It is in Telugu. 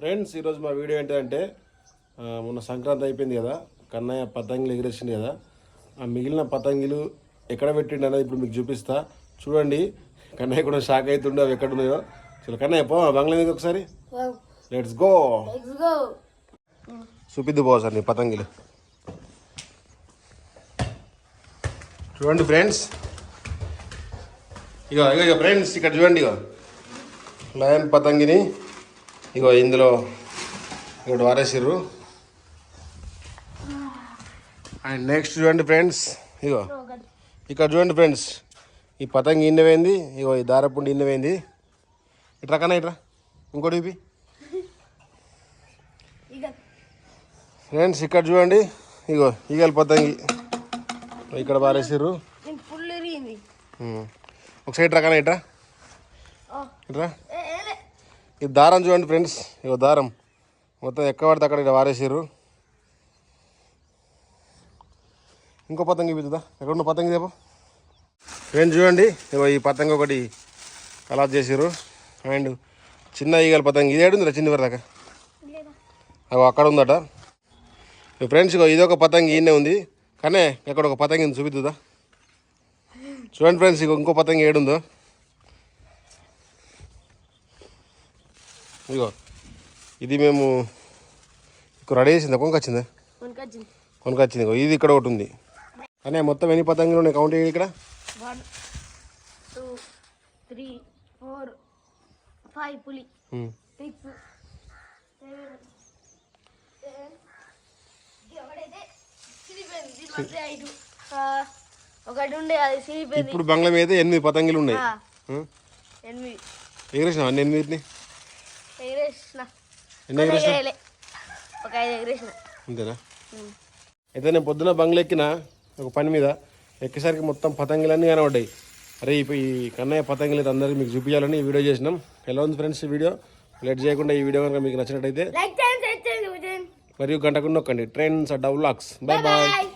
ఫ్రెండ్స్ ఈరోజు మా వీడియో ఏంటంటే మొన్న సంక్రాంతి అయిపోయింది కదా కన్నయ్య పతంగిలు ఎగిరేసింది కదా ఆ మిగిలిన పతంగిలు ఎక్కడ పెట్టిండు అనేది ఇప్పుడు మీకు చూపిస్తా. చూడండి కన్నయ్య కూడా షాక్ అవుతుండే అవి ఎక్కడ ఉన్నాయో చలో కన్నయ్య పో బంగ్లా మీద ఒకసారి. లెట్స్ గో చూపిద్దు పో సార్ నీ పతంగిలు. చూడండి ఫ్రెండ్స్. ఇగో ఇగో ఇగో ఫ్రెండ్స్ ఇక్కడ చూడండి ఇగో. లయన్ పతంగిని. ఇగో ఇందులో ఇక్కడ వారేసిర్రు. అండ్ నెక్స్ట్ చూడండి ఫ్రెండ్స్ ఇగో ఇక్కడ చూడండి ఫ్రెండ్స్ ఈ పతంగి ఇన్నవేంది ఇగో ఈ దారపుండి ఇన్నవేంది ఇట్రా కన్నా ఇట్రా ఇంకోటి ఇవి ఫ్రెండ్స్ ఇక్కడ చూడండి ఇగో ఈగల పతంగి. ఇక్కడ పారేసిర్రు. ఒకసారి ఇట్రా కానీ ఇట్రా. ఇట్రా. ఇది దారం చూడండి ఫ్రెండ్స్ ఇగో దారం. మొత్తం ఎక్కడ పడితే అక్కడ ఇక్కడ వారేసారు ఇంకో పతంగి పిద్దుదా ఎక్కడ ఉన్న పతంగి దేపో ఫ్రెండ్స్ చూడండి ఇగో ఈ పతంగి ఒకటి అలా చేసారు అండ్ చిన్న ఈగల పతంగి. ఇది ఏడుందిరా చిన్న వరదాకా? లేదా అగో అక్కడ ఉందట. మీ ఫ్రెండ్స్ ఇగో ఇదొక పతంగి ఈయనే ఉంది. కానీ ఎక్కడ ఒక పతంగి చూపిద్దుదా చూడండి ఫ్రెండ్స్ ఇగో ఇంకో పతంగి ఏడుందో. ఇగో ఇది మేము ఇక్కడ రెడీ చేసిందా? కొనుకొచ్చిందా కొనుకొచ్చింది ఇగో ఇది ఇక్కడ ఒకటి ఉంది. కానీ మొత్తం ఎన్ని పతంగులు ఉన్నాయి? కౌంట్ ఇక్కడ. One two three four five పులి. ఉమ్. సిక్స్ సెవెన్ ఎవడైతే సిరిపోయింది దీని మధ్య ఐదు. ఆ, ఒకటి ఉండే అది సిరిపోయింది ఇప్పుడు బంగ్లా మీద ఎనిమిది పతంగులు ఉన్నాయి? ఎనిమిది. ఎగిరేసినావా అన్ని ఎనిమిదిని? ఎగిరేసిన. ఎన్ని ఎగిరేసినావు ఎగరేయలే. ఒక ఐదు ఎగిరేసిన. అంతేనా. అయితే నేను పొద్దున బంగ్లా ఎక్కిన ఒక పని మీద ఎక్కేసరికి మొత్తం పతంగులన్నీ కనబడ్డాయి. అరే ఇప్పుడు ఈ కన్నయ్య పతంగులు అయితే అందరికీ మీకు చూపించాలని ఈ వీడియో చేసినాం. ఎలా ఉంది ఫ్రెండ్స్ ఈ వీడియో? లేట్ చేయకుండా ఈ వీడియో కనుక మీకు నచ్చినట్టయితే మరియు గంటకు నొక్కండి. ట్రైన్స్ డబుల్ లాక్స్ బాయ్ బాయ్